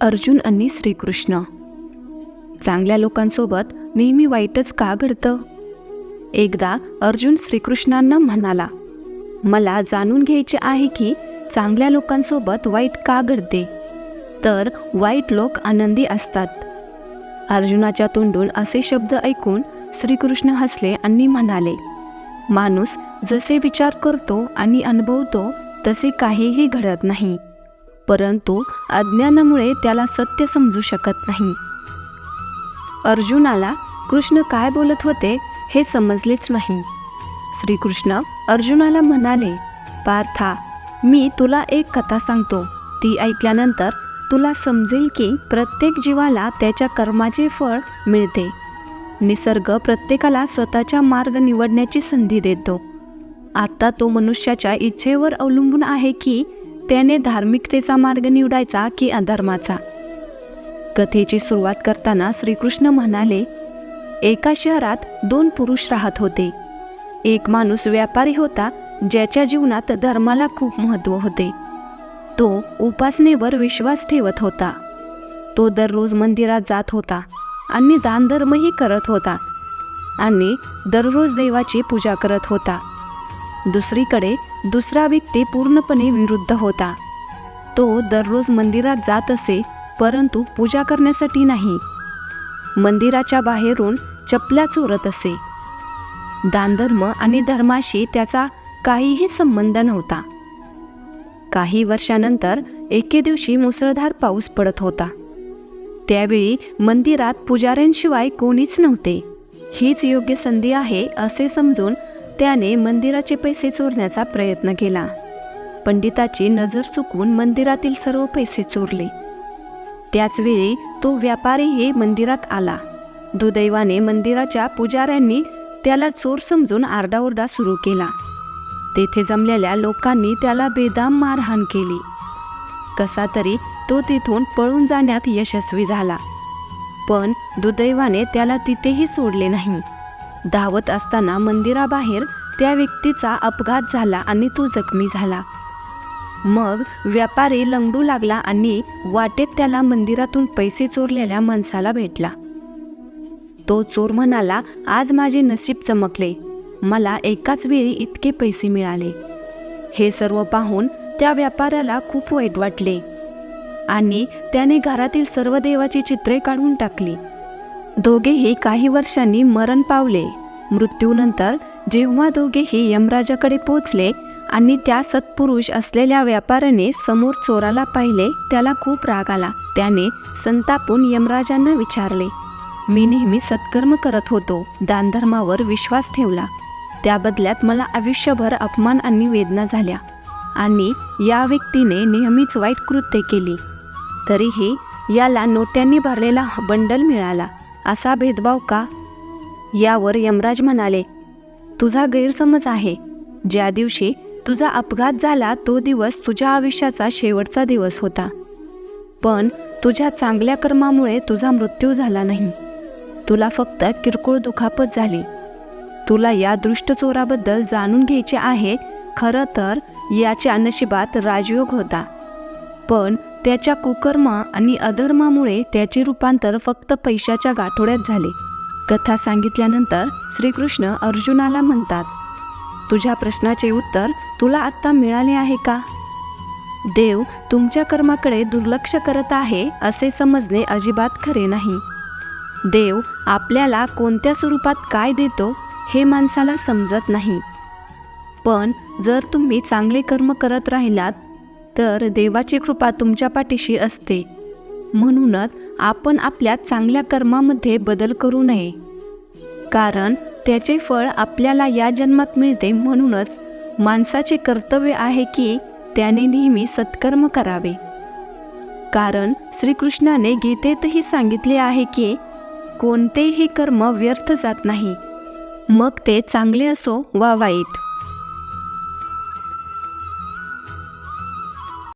अर्जुन आणि श्रीकृष्ण. चांगल्या लोकांसोबत नेहमी वाईटच का घडतं? एकदा अर्जुन श्रीकृष्णांना म्हणाला मला जाणून घ्यायचे आहे की चांगल्या लोकांसोबत वाईट का घडते? तर वाईट लोक आनंदी असतात. अर्जुनाच्या तोंडून असे शब्द ऐकून श्रीकृष्ण हसले आणि म्हणाले माणूस जसे विचार करतो आणि अनुभवतो तसे काहीही घडत नाही. परंतु अज्ञानामुळे त्याला सत्य समजू शकत नाही. अर्जुनाला कृष्ण काय बोलत होते हे समजलेच नाही. श्रीकृष्ण अर्जुनाला म्हणाले पार्था मी तुला एक कथा सांगतो. ती ऐकल्यानंतर तुला समजेल की प्रत्येक जीवाला त्याच्या कर्माचे फळ मिळते. निसर्ग प्रत्येकाला स्वतःचा मार्ग निवडण्याची संधी देतो. आता तो मनुष्याच्या इच्छेवर अवलंबून आहे की त्याने धार्मिकतेचा मार्ग निवडायचा की अधर्माचा? कथेची सुरुवात करताना श्रीकृष्ण म्हणाले एका शहरात दोन पुरुष राहत होते. एक माणूस व्यापारी होता ज्याच्या जीवनात धर्माला खूप महत्त्व होते. तो उपासनेवर विश्वास ठेवत होता. तो दररोज मंदिरात जात होता आणि दानधर्मही करत होता आणि दररोज देवाची पूजा करत होता. दुसरीकडे दुसरा व्यक्ती पूर्णपणे विरुद्ध होता. तो दररोज मंदिरात जात असे परंतु पूजा करण्यासाठी नाही. मंदिराच्या बाहेरून चपल्या चोरत असे. दानधर्म आणि धर्माशी त्याचा काहीही संबंध नव्हता. काही वर्षानंतर एके दिवशी मुसळधार पाऊस पडत होता. त्यावेळी मंदिरात पुजाऱ्यांशिवाय कोणीच नव्हते. हीच योग्य संधी आहे असे समजून त्याने मंदिराचे पैसे चोरण्याचा प्रयत्न केला. पंडिताची नजर चुकून मंदिरातील सर्व पैसे चोरले. त्याचवेळी तो व्यापारीही मंदिरात आला. दुदैवाने मंदिराच्या पुजाऱ्यांनी त्याला चोर समजून आरडाओरडा सुरू केला. तेथे जमलेल्या लोकांनी त्याला बेदाम मारहाण केली. कसा तरी तो तिथून पळून जाण्यात यशस्वी झाला. पण दुदैवाने त्याला तिथेही सोडले नाही. धावत असताना मंदिराबाहेर त्या व्यक्तीचा अपघात झाला आणि तो जखमी झाला. मग व्यापारी लंगडू लागला आणि वाटेत त्याला मंदिरातून पैसे चोरलेल्या माणसाला भेटला. तो चोर म्हणाला आज माझे नशीब चमकले. मला एकाच वेळी इतके पैसे मिळाले. हे सर्व पाहून त्या व्यापाऱ्याला खूप वाईट वाटले आणि त्याने घरातील सर्व देवाची चित्रे काढून टाकली. दोघेही काही वर्षांनी मरण पावले. मृत्यूनंतर जेव्हा दोघेही यमराजाकडे पोचले आणि त्या सत्पुरुष असलेल्या व्यापाऱ्याने समोर चोराला पाहिले त्याला खूप राग आला. त्याने संतापून यमराजांना विचारले मी नेहमी सत्कर्म करत होतो दानधर्मावर विश्वास ठेवला. त्या बदल्यात मला आयुष्यभर अपमान आणि वेदना झाल्या आणि या व्यक्तीने नेहमीच वाईट कृत्ये केली. तरीही याला नोट्यांनी भरलेला बंडल मिळाला. असा भेदभाव का? यावर यमराज म्हणाले तुझा गैरसमज आहे. ज्या दिवशी तुझा अपघात झाला तो दिवस तुझ्या आयुष्याचा शेवटचा दिवस होता. पण तुझ्या चांगल्या कर्मामुळे तुझा मृत्यू झाला नाही. तुला फक्त किरकोळ दुखापत झाली. तुला या दृष्ट चोराबद्दल जाणून घ्यायचे आहे खरं तर याच्या नशिबात राजयोग होता. पण त्याच्या कुकर्म आणि अधर्मामुळे त्याचे रूपांतर फक्त पैशाच्या गाठोड्यात झाले. कथा सांगितल्यानंतर श्रीकृष्ण अर्जुनाला म्हणतात तुझ्या प्रश्नाचे उत्तर तुला आत्ता मिळाले आहे का? देव तुमच्या कर्माकडे दुर्लक्ष करत आहे असे समजणे अजिबात खरे नाही. देव आपल्याला कोणत्या स्वरूपात काय देतो हे माणसाला समजत नाही. पण जर तुम्ही चांगले कर्म करत राहिलात तर देवाची कृपा तुमच्या पाठीशी असते. म्हणूनच आपण आपल्या चांगल्या कर्मामध्ये बदल करू नये. कारण त्याचे फळ आपल्याला या जन्मात मिळते म्हणूनच माणसाचे कर्तव्य आहे की त्याने नेहमी सत्कर्म करावे. कारण श्रीकृष्णाने गीतेतही सांगितले आहे की कोणतेही कर्म व्यर्थ जात नाही. मग ते चांगले असो वा वाईट.